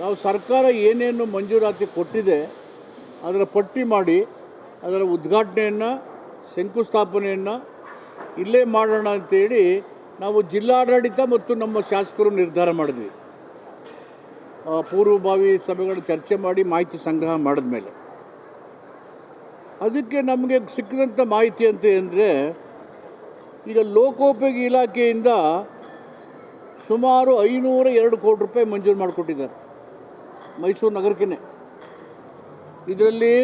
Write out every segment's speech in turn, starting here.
ನಾವು ಸರ್ಕಾರ ಏನೇನು ಮಂಜೂರಾತಿ ಕೊಟ್ಟಿದೆ, ಅದರ ಪಟ್ಟಿ ಮಾಡಿ, ಅದರ ಉದ್ಘಾಟನೆಯನ್ನು, ಶಂಕುಸ್ಥಾಪನೆಯನ್ನು ಇಲ್ಲೇ ಮಾಡೋಣ ಅಂತೇಳಿ ನಾವು ಜಿಲ್ಲಾಡಳಿತ ಮತ್ತು ನಮ್ಮ ಶಾಸಕರು ನಿರ್ಧಾರ ಮಾಡಿದ್ವಿ. ಪೂರ್ವಭಾವಿ ಸಭೆಗಳ ಚರ್ಚೆ ಮಾಡಿ ಮಾಹಿತಿ ಸಂಗ್ರಹ ಮಾಡಿದ ಮೇಲೆ ಅದಕ್ಕೆ ನಮಗೆ ಸಿಕ್ಕಿದಂಥ ಮಾಹಿತಿ ಅಂತ ಅಂದರೆ ಈಗ ಲೋಕೋಪಯೋಗಿ ಇಲಾಖೆಯಿಂದ ಸುಮಾರು ಐನೂರ ಎರಡು ಕೋಟಿ ರೂಪಾಯಿ ಮಂಜೂರು ಮಾಡಿಕೊಟ್ಟಿದ್ದಾರೆ. ಮೈಸೂರು ನಗರಕ್ಕೇ ಇದರಲ್ಲಿ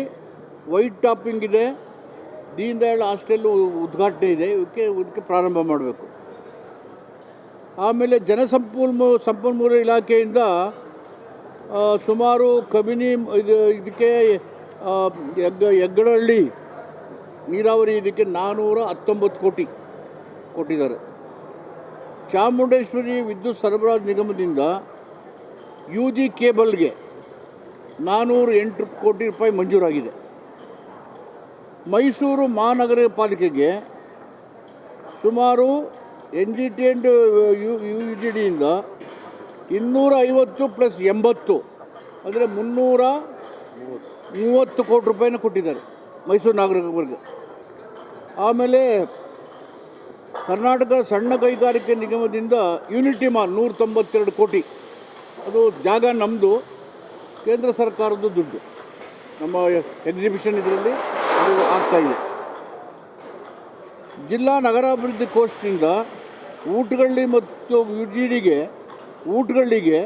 ವೈಟ್ ಟಾಪಿಂಗ್ ಇದೆ ದೀನ್ ದಯಾಳ್ ಹಾಸ್ಟೆಲ್ ಉದ್ಘಾಟನೆ ಇದೆ, ಇದಕ್ಕೆ ಇದಕ್ಕೆ ಪ್ರಾರಂಭ ಮಾಡಬೇಕು. ಆಮೇಲೆ ಜನಸಂಪನ್ಮೂ, ಸಂಪನ್ಮೂಲ ಇಲಾಖೆಯಿಂದ ಸುಮಾರು ಕಬಿನಿ ಇದು, ಇದಕ್ಕೆ ಎಗ್ಗ ಎಗ್ಗಡಹಳ್ಳಿ ನೀರಾವರಿ ಇದಕ್ಕೆ ನಾನ್ನೂರ ಹತ್ತೊಂಬತ್ತು ಕೋಟಿ ಕೊಟ್ಟಿದ್ದಾರೆ. ಚಾಮುಂಡೇಶ್ವರಿ ವಿದ್ಯುತ್ ಸರಬರಾಜು ನಿಗಮದಿಂದ ಯು ಜಿ ಕೇಬಲ್ಗೆ ನಾನ್ನೂರು ಎಂಟು ಕೋಟಿ ರೂಪಾಯಿ ಮಂಜೂರಾಗಿದೆ. ಮೈಸೂರು ಮಹಾನಗರ ಪಾಲಿಕೆಗೆ ಸುಮಾರು N G T and U U G ಡಿಯಿಂದ ಇನ್ನೂರ ಐವತ್ತು ಪ್ಲಸ್ ಎಂಬತ್ತು, ಅಂದರೆ ಮುನ್ನೂರ ಮೂವತ್ತು ಕೋಟಿ ರೂಪಾಯಿನ ಕೊಟ್ಟಿದ್ದಾರೆ ಮೈಸೂರು ನಾಗರಿಕರಿಗೆ. ಆಮೇಲೆ ಕರ್ನಾಟಕ ಸಣ್ಣ ಕೈಗಾರಿಕೆ ನಿಗಮದಿಂದ ಯೂನಿಟಿ ಮಾಲ್ ನೂರ ತೊಂಬತ್ತೆರಡು ಕೋಟಿ ಅದು ಜಾಗ ನಮ್ಮದು ಕೇಂದ್ರ ಸರ್ಕಾರದ್ದು ದುಡ್ಡು. ನಮ್ಮ ಎಕ್ಸಿಬಿಷನ್ ಇದರಲ್ಲಿ ಅದು ಆಗ್ತಾ ಇದೆ. ಜಿಲ್ಲಾ ನಗರಾಭಿವೃದ್ಧಿ ಕೋಶದಿಂದ ಊಟಗಳ್ಳಿ ಮತ್ತು ಯು ಜಿ ಡಿಗೆ ಊಟಗಳಿಗೆ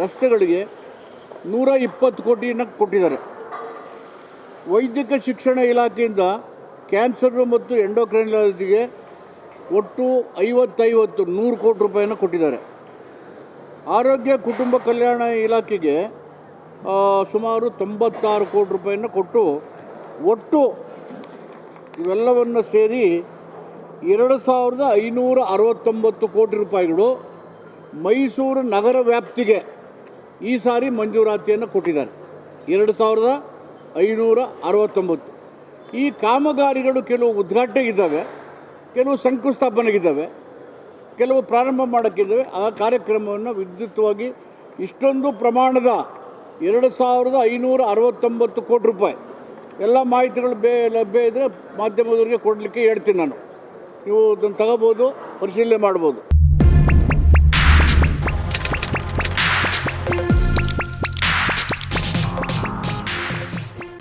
ರಸ್ತೆಗಳಿಗೆ ನೂರ ಇಪ್ಪತ್ತು ಕೋಟಿಯನ್ನು ಕೊಟ್ಟಿದ್ದಾರೆ. ವೈದ್ಯಕೀಯ ಶಿಕ್ಷಣ ಇಲಾಖೆಯಿಂದ ಕ್ಯಾನ್ಸರ್ ಮತ್ತು ಎಂಡೋಕ್ರೈನಾಲಜಿಗೆ ಒಟ್ಟು ಐವತ್ತೈವತ್ತು ನೂರು ಕೋಟಿ ರೂಪಾಯಿನ ಕೊಟ್ಟಿದ್ದಾರೆ. ಆರೋಗ್ಯ ಕುಟುಂಬ ಕಲ್ಯಾಣ ಇಲಾಖೆಗೆ ಸುಮಾರು ತೊಂಬತ್ತಾರು ಕೋಟಿ ರೂಪಾಯಿನ ಕೊಟ್ಟು ಒಟ್ಟು ಇವೆಲ್ಲವನ್ನು ಸೇರಿ ಎರಡು ಸಾವಿರದ ಐನೂರ ಅರವತ್ತೊಂಬತ್ತು ಕೋಟಿ ರೂಪಾಯಿಗಳು ಮೈಸೂರು ನಗರ ವ್ಯಾಪ್ತಿಗೆ ಈ ಸಾರಿ ಮಂಜೂರಾತಿಯನ್ನು ಕೊಟ್ಟಿದ್ದಾರೆ. ಎರಡು ಸಾವಿರದ ಐನೂರ ಅರವತ್ತೊಂಬತ್ತು. ಈ ಕಾಮಗಾರಿಗಳು ಕೆಲವು ಉದ್ಘಾಟನೆಗಿದ್ದಾವೆ ಕೆಲವು ಶಂಕುಸ್ಥಾಪನೆಗಿದ್ದಾವೆ. ಕೆಲವು ಪ್ರಾರಂಭ ಮಾಡೋಕ್ಕಿದ್ದೇವೆ. ಆ ಕಾರ್ಯಕ್ರಮವನ್ನು ವಿದ್ಯುತ್ವಾಗಿ ಇಷ್ಟೊಂದು ಪ್ರಮಾಣದ ಎರಡು ಸಾವಿರದ ಐನೂರ ಅರವತ್ತೊಂಬತ್ತು ಕೋಟಿ ರೂಪಾಯಿ. ಎಲ್ಲ ಮಾಹಿತಿಗಳು ಬೇ ಲಭ್ಯ ಇದ್ದರೆ ಮಾಧ್ಯಮದವರಿಗೆ ಕೊಡಲಿಕ್ಕೆ ಹೇಳ್ತೀನಿ ನಾನು. ನೀವು ಅದನ್ನು ತಗೋಬೋದು, ಪರಿಶೀಲನೆ ಮಾಡ್ಬೋದು.